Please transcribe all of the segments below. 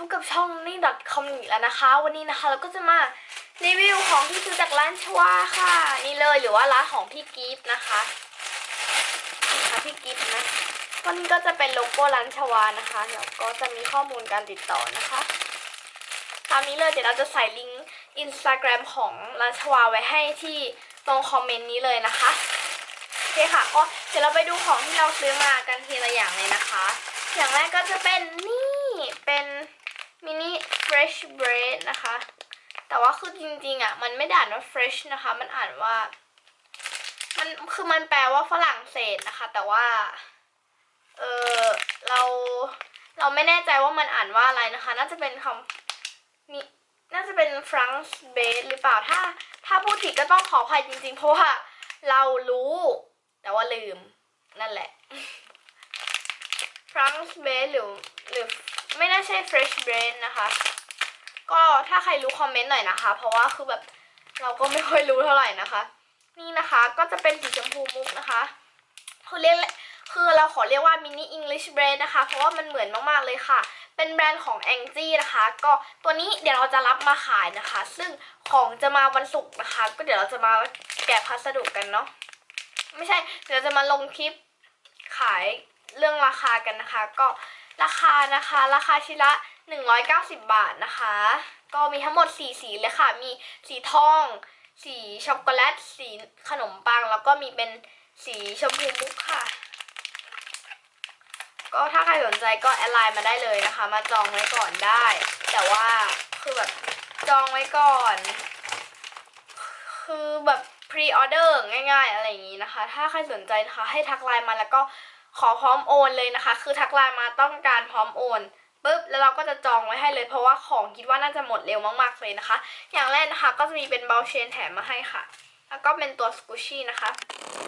พบกับช่องนี่ .com อีกแล้วนะคะ วันนี้นะคะเราก็จะมารีวิวของที่ซื้อจากร้านชวาค่ะ นี่เลยหรือว่าร้านของพี่กิฟต์นะคะนี่ค่ะพี่กิฟต์นะวันนี้ก็จะเป็นโลโก้ร้านชวานะคะแล้วก็จะมีข้อมูลการติดต่อนะคะตามนี้เลยเดี๋ยวเราจะใส่ลิงก์อินสตาแกรมของร้านชวาไว้ให้ที่ตรงคอมเมนต์นี้เลยนะคะโอเคค่ะก็เดี๋ยวเราไปดูของที่เราซื้อมากันทีละอย่างเลยนะคะ อย่างแรกก็จะเป็นนี่เป็น มินิ fresh bread นะคะ แต่ว่าคือจริงๆอะมันไม่ได้อ่านว่า fresh นะคะ มันอ่านว่า มันคือมันแปลว่าฝรั่งเศสนะคะ แต่ว่า เออเราเราไม่แน่ใจว่ามันอ่านว่าอะไรนะคะ น่าจะเป็นคำมีน่าจะเป็น France bread หรือเปล่าถ้า ถ้าพูดผิดก็ต้องขออภัยจริงๆ เพราะว่าเรารู้ แต่ว่าลืมนั่นแหละ France bread หรือหรือ ไม่น่าใช่ fresh bread นะคะ ก็ถ้าใครรู้คอมเมนต์หน่อยนะคะ เพราะว่าคือแบบเราก็ไม่ค่อยรู้เท่าไหร่นะคะ นี่นะคะก็จะเป็นสีชมพูมุกนะคะคือเรียกคือเราขอเรียกว่ามินิ English brand นะคะ เพราะว่ามันเหมือนมาก ๆ เลยค่ะ เป็นแบรนด์ของ a n g i นะคะ ก็ตัวนี้เดี๋ยวเราจะรับมาขายนะคะ ซึ่งของจะมาวันศุกร์นะคะ ก็เดี๋ยวเราจะมาแกะพัสดุกันเนาะ ไม่ใช่ เดี๋ยวจะมาลงคลิปขายเรื่องราคากันนะคะ ก็ ราคานะคะ ราคาชิ้นละ 190 บาทนะคะ ก็มีทั้งหมด 4 สีเลยค่ะ มีสีทอง สีช็อกโกแลต สีขนมปัง แล้วก็มีเป็นสีชมพูมุกค่ะ ก็ถ้าใครสนใจก็แอดไลน์มาได้เลยนะคะ มาจองไว้ก่อนได้ แต่ว่าคือแบบจองไว้ก่อน คือแบบพรีออเดอร์ง่ายๆ อะไรอย่างนี้นะคะ ถ้าใครสนใจนะคะ ให้ทักไลน์มาแล้วก็ ขอพร้อมโอนเลยนะคะ คือทักไลน์มาต้องการพร้อมโอนปุ๊บแล้วเราก็จะจองไว้ให้เลยเพราะว่าของคิดว่าน่าจะหมดเร็วมากๆเลยนะคะ อย่างแรกนะคะก็จะมีเป็นเบลเชนแถมมาให้ค่ะ แล้วก็เป็นตัวสกูชี่นะคะ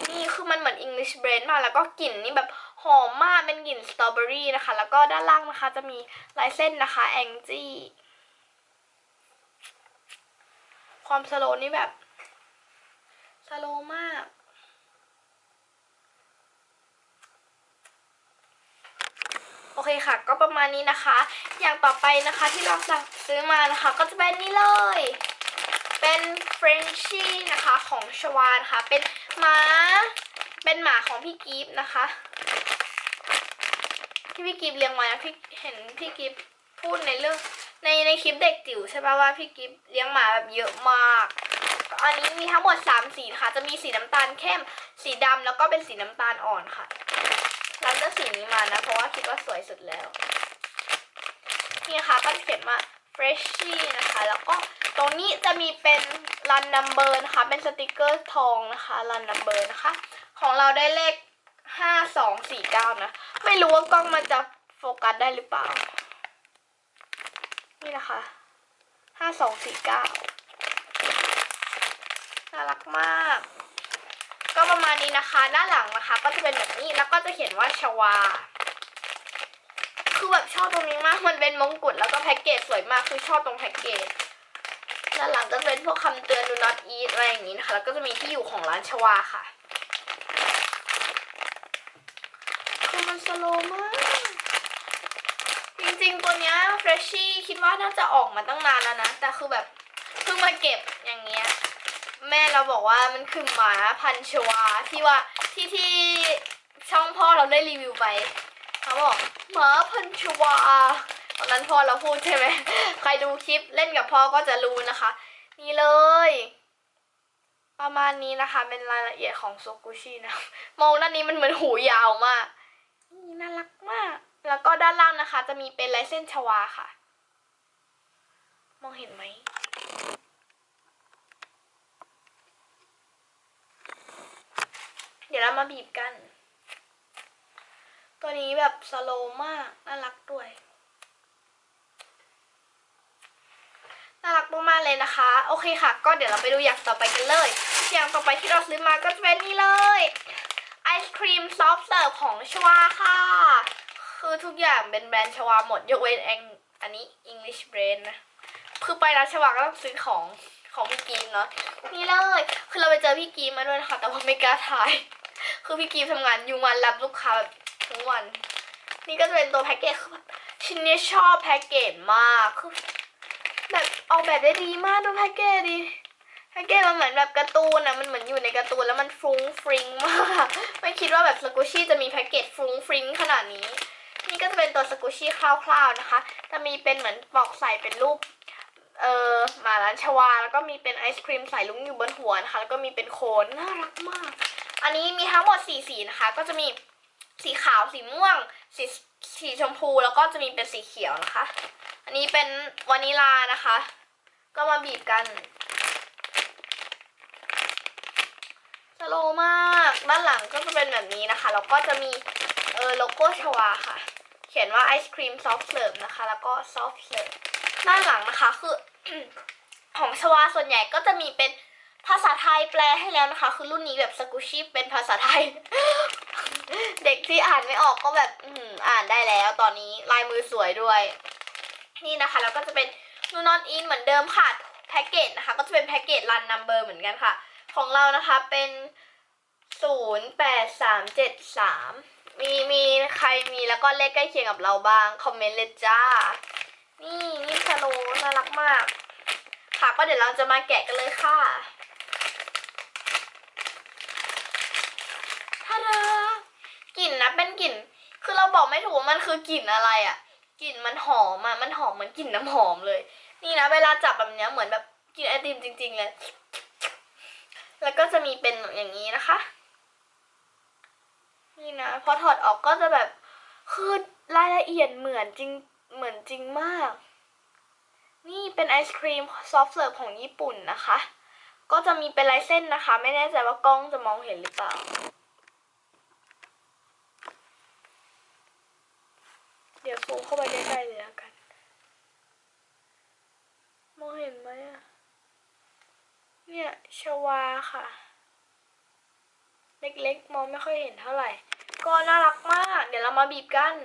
นี่คือมันเหมือน English Bread มาแล้วก็กลิ่นนี่แบบหอมมากเป็นกลิ่นสตรอเบอรี่นะคะ แล้วก็ด้านล่างนะคะจะมีลายเส้นนะคะแองจี้ความสโลนี่แบบสโลมาก โอเคค่ะ ก็ประมาณนี้นะคะ อย่างต่อไปนะคะที่เราสั่งซื้อมานะคะ ก็จะเป็นนี่เลย เป็นเฟรนชี่นะคะของชวานค่ะ เป็นหมา เป็นหมาของพี่กิฟต์นะคะ ที่พี่กิฟต์เลี้ยงไว้นะพี่เห็นพี่กิฟต์พูดในเรื่องในในคลิปเด็กจิ๋วใช่ปะว่าพี่กิฟต์เลี้ยงหมาแบบเยอะมาก อันนี้มีทั้งหมด 3 สีนะคะ จะมีสีน้ำตาลเข้ม สีดำแล้วก็เป็นสีน้ำตาลอ่อนค่ะ รับเลือกสีนี้มานะ เพราะว่าคิดว่าสวยสุดแล้ว นี่นะคะก็เขียนว่า freshie นะคะ แล้วก็ตรงนี้จะมีเป็น run number นะคะ เป็นสติกเกอร์ทองนะคะ run number นะคะ ของเราได้เลข5249นะ ไม่รู้ว่ากล้องมันจะโฟกัสได้หรือเปล่า นี่นะคะ5249น่ารักมาก ก็ประมาณนี้นะคะ ด้านหลังนะคะ ก็จะเป็นแบบนี้แล้วก็จะเขียนว่าชวา คือแบบชอบตรงนี้มาก มันเป็นมงกุฎแล้วก็แพ็กเกจสวยมากคือชอบตรงแพ็กเกจด้านหลังก็จะเป็นพวกคำเตือน do not eat อะไรอย่างนี้นะคะ แล้วก็จะมีที่อยู่ของร้านชวาค่ะ คือมันสโลมาก จริงๆ ตัวเนี้ยเฟรชชี่คิดว่าน่าจะออกมาตั้งนานแล้วนะ แต่คือแบบเพิ่งมาเก็บอย่างเงี้ย แม่เราบอกว่ามันคือหมาพันชวาที่ว่าที่ที่ช่องพ่อเราได้รีวิวไปเขาบอกหมาพันชวาตอนนั้นพ่อเราพูดใช่ไหมใครดูคลิปเล่นกับพ่อก็จะรู้นะคะ นี่เลย ประมาณนี้นะคะ เป็นรายละเอียดของโซกุชินะมองด้านนี้มันเหมือนหูยาวมากนี่น่ารักมาก แล้วก็ด้านล่างนะคะ จะมีเป็นลายเส้นชวาค่ะ มองเห็นไหม เดี๋ยวเรามาบีบกัน ตัวนี้แบบสโลว์มาก น่ารักด้วย น่ารักมากๆเลยนะคะ โอเคค่ะ ก็เดี๋ยวเราไปดูอย่างต่อไปกันเลย อย่างต่อไปที่เราซื้อมาก็จะเป็นนี่เลยไอศครีมซอฟต์เสิร์ฟของชวาค่ะ คือทุกอย่างเป็นแบรนด์ชวาหมด ยกเว้นเองอันนี้ English brand นะ คือไปร้านชวาก็ต้องซื้อของของพี่กีมเนาะนี่เลย คือเราไปเจอพี่กีมมาด้วยนะคะ แต่ว่าไม่กล้าถ่าย คือพี่กีมทำงานอยู่งานรับลูกค้าแบบทั้งวัน นี่ก็จะเป็นตัวแพ็กเกจคือชิ้นนี้ชอบแพ็กเกจมากคือแบบออกแบบได้ดีมากดูแพ็กเกจดิแพ็กเกจมันเหมือนแบบการ์ตูนอะมันเหมือนอยู่ในการ์ตูนแล้วมันฟรุ้งฟริ้งมากไม่คิดว่าแบบสกูชี่จะมีแพ็กเกจฟรุ้งฟริ้งขนาดนี้ นี่ก็จะเป็นตัวสกูชี่คร่าวๆนะคะจะมีเป็นเหมือนปลอกใส่เป็นรูปเออหมาล้านชวา แล้วก็มีเป็นไอศครีมใส่ลุงอยู่บนหัวนะคะแล้วก็มีเป็นโคนน่ารักมาก อันนี้มีทั้งหมดสีสีนะคะ ก็จะมีสีขาวสีม่วง สีสีชมพูแล้วก็จะมีเป็นสีเขียวนะคะ อันนี้เป็นวานิลานะคะ ก็มาบีบกันสโลมากด้านหลังก็จะเป็นแบบนี้นะคะแล้วก็จะมีเออโลโก้ชวาค่ะ เขียนว่าไอศครีมซอฟต์เสิร์ฟนะคะ แล้วก็ซอฟต์เสิร์ฟด้านหลังนะคะคือของชวาส่วนใหญ่ก็จะมีเป็น ภาษาไทยแปลให้แล้วนะคะ คือรุ่นนี้แบบสกุชิเป็นภาษาไทย เด็กที่อ่านไม่ออกก็แบบอืมอ่านได้แล้ว ตอนนี้ลายมือสวยด้วย นี่นะคะ แล้วก็จะเป็นนูนอนอินเหมือนเดิมค่ะแพ็กเกจนะคะ ก็จะเป็นแพ็กเกจรันนัมเบอร์เหมือนกันค่ะ ของเรานะคะเป็นศูนย์แปดสามเจ็ดสามมีมีใครมีแล้วก็เลขใกล้เคียงกับเราบ้าง คอมเมนต์เลยจ้า นี่นี่สโลน่ารักมาก ค่ะก็เดี๋ยวเราจะมาแกะกันเลยค่ะทาดาก ลิ่นนะเป็นกลิ่น คือเราบอกไม่ถูกว่ามันคือกลิ่นอะไรอะ่ะกลิ่นมันหอมอะมันหอมเหมือนกลิ่นน้ำหอมเลย นี่นะเวลาจับแบบเนี้ยเหมือนแบบกินไอติมจริง ๆ เลย แล้วก็จะมีเป็นอย่างนี้นะคะ นี่นะพอถอดออกก็จะแบบคือรายละเอียดเหมือนจริงเหมือนจริงมาก นี่เป็นไอศครีมซอฟต์เสิร์ฟของญี่ปุ่นนะคะ ก็จะมีเป็นลายเส้นนะคะ ไม่แน่ใจว่ากล้องจะมองเห็นหรือเปล่า เดี๋ยวซูมเข้าไปใกล้ๆเลยแล้วกันมองเห็นไหมอะเนี่ยชวาค่ะ เล็กๆ มองไม่ค่อยเห็นเท่าไหร่ ก็น่ารักมาก เดี๋ยวเรามาบีบกัน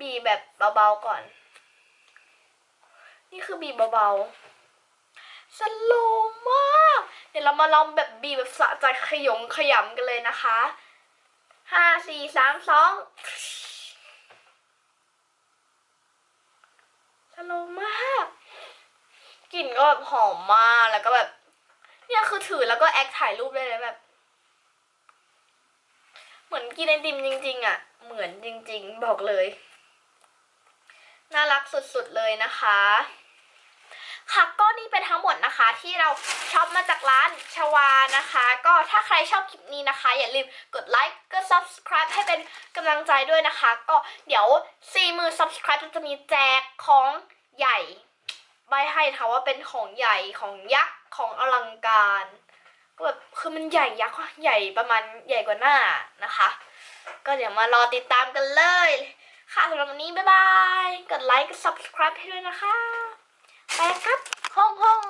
บีบแบบเบาๆก่อน นี่คือบีบเบาๆสโลว์มาก เดี๋ยวเรามาลองแบบบีบแบบสะใจขยงขยำกันเลยนะคะห้าสี่สามสอง สโลว์มากกลิ่นก็แบบหอมมากแล้วก็แบบ เนี่ยคือถือแล้วก็แอคถ่ายรูปได้เลยแบบ เหมือนกินไอติมจริง ๆ อะ เหมือนจริง ๆ บอกเลย น่ารักสุดๆเลยนะคะค่ะก็นี่เป็น ที่เราช็อปมาจากร้านชวานะคะ ก็ถ้าใครชอบคลิปนี้นะคะ อย่าลืมกดไลค์กด subscribe ให้เป็นกำลังใจด้วยนะคะ ก็เดี๋ยว4มือ subscribe จะมีแจกของใหญ่ใบให้นะคะว่าเป็นของใหญ่ของยักษ์ของอลังการก็แบบคือมันใหญ่ยักษ์ใหญ่ประมาณใหญ่กว่าหน้านะคะ ก็เดี๋ยวมารอติดตามกันเลย ค่ะสำหรับวันนี้บ๊ายบาย กดไลค์กด subscribe ให้ด้วยนะคะ ไปครับห้องห้อง